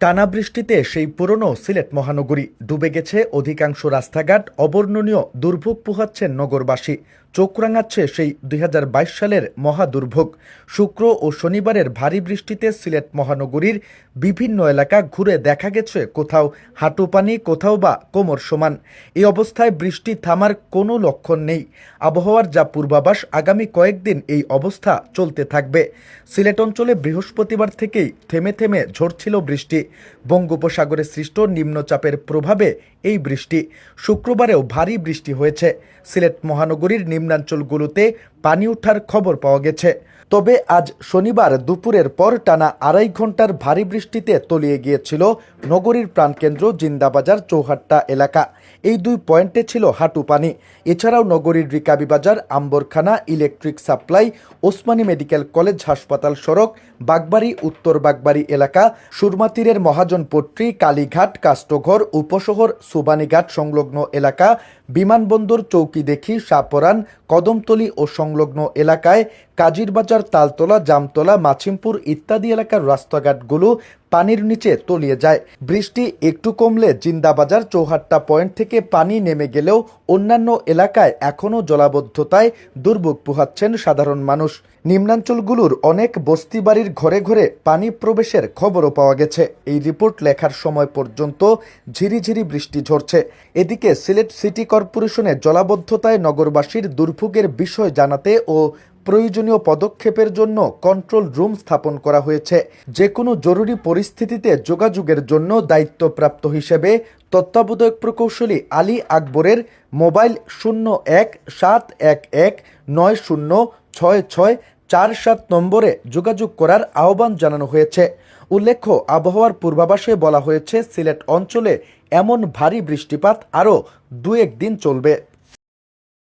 টানা বৃষ্টিতে সেই পুরনো সিলেট মহানগরী ডুবে গেছে। অধিকাংশ রাস্তাঘাট অবর্ণনীয়, দুর্ভোগ পোহাচ্ছেন নগরবাসী। চোখ রাঙাচ্ছে সেই দুই হাজার বাইশ সালের মহা দুর্ভোগ শুক্র ও শনিবারের ভারী বৃষ্টিতে সিলেট মহানগরীর বিভিন্ন এলাকা ঘুরে দেখা গেছে। কোথাও হাঁটু পানি, কোথাও বা কোমর সমান। এই অবস্থায় বৃষ্টি থামার কোনো লক্ষণ নেই। আবহাওয়ার যা পূর্বাভাস, আগামী কয়েকদিন এই অবস্থা চলতে থাকবে। সিলেট অঞ্চলে বৃহস্পতিবার থেকেই থেমে থেমে ঝরছিল বৃষ্টি। বঙ্গোপসাগরে সৃষ্ট নিম্নচাপের প্রভাবে এই বৃষ্টি। শুক্রবারেও ভারী বৃষ্টি হয়েছে। সিলেট মহানগরীর নিম্নাঞ্চলগুলোতে পানি ওঠার খবর পাওয়া গেছে। তবে আজ শনিবার দুপুরের পর টানা আড়াই ঘণ্টার ভারী বৃষ্টিতে তলিয়ে গিয়েছিল নগরীর প্রাণকেন্দ্র জিন্দাবাজার চৌহাট্টা এলাকা। এই দুই পয়েন্টে ছিল হাঁটু পানি। এছাড়াও নগরীর Rikabi Bazar, Amberkhana, electric supply, Osmani medical college, হাসপাতাল সড়ক, বাগবাড়ি, উত্তর বাগবাড়ি এলাকা সুরমাতীরের মহাজনপট্টি কালীঘাট কাষ্টঘর উপশহর, সুবানীঘাট সংলগ্ন এলাকা, বিমানবন্দর চৌকি দেখি সাপরান কদমতলি ও সংলগ্ন এলাকায় কাজিরবাজার তালতলা জামতলা মাছিমপুর ইত্যাদি এলাকার রাস্তাঘাটগুলো পানির নিচে তলিয়ে যায়। বৃষ্টি একটু কমলে জিন্দাবাজার চৌহাট্টা পয়েন্ট থেকে পানি নেমে গেলেও অন্যান্য এলাকায় এখনও জলাবদ্ধতায় দুর্ভোগ পোহাচ্ছেন সাধারণ মানুষ। নিম্নাঞ্চলগুলোর অনেক বস্তি বাড়ির ঘরে ঘরে পানি প্রবেশের খবরও পাওয়া গেছে। এই রিপোর্ট লেখার সময় পর্যন্ত ঝিরিঝিরি বৃষ্টি ঝরছে। এদিকে সিলেট সিটি কর্পোরেশনে জলাবদ্ধতায় নগরবাসীর দুর্ভোগের বিষয় জানাতে ও প্রয়োজনীয় পদক্ষেপের জন্য কন্ট্রোল রুম স্থাপন করা হয়েছে। যে কোনো জরুরি পরিস্থিতিতে যোগাযোগের জন্য দায়িত্বপ্রাপ্ত হিসেবে তত্ত্বাবধায়ক প্রকৌশলী আলী আকবরের মোবাইল শূন্য এক সাত এক এক নয় শূন্য ছয় ছয় চার সাত নম্বরে যোগাযোগ করার আহ্বান জানানো হয়েছে। উল্লেখ্য, আবহাওয়ার পূর্বাভাসে বলা হয়েছে, সিলেট অঞ্চলে এমন ভারী বৃষ্টিপাত আরও দু এক দিন চলবে।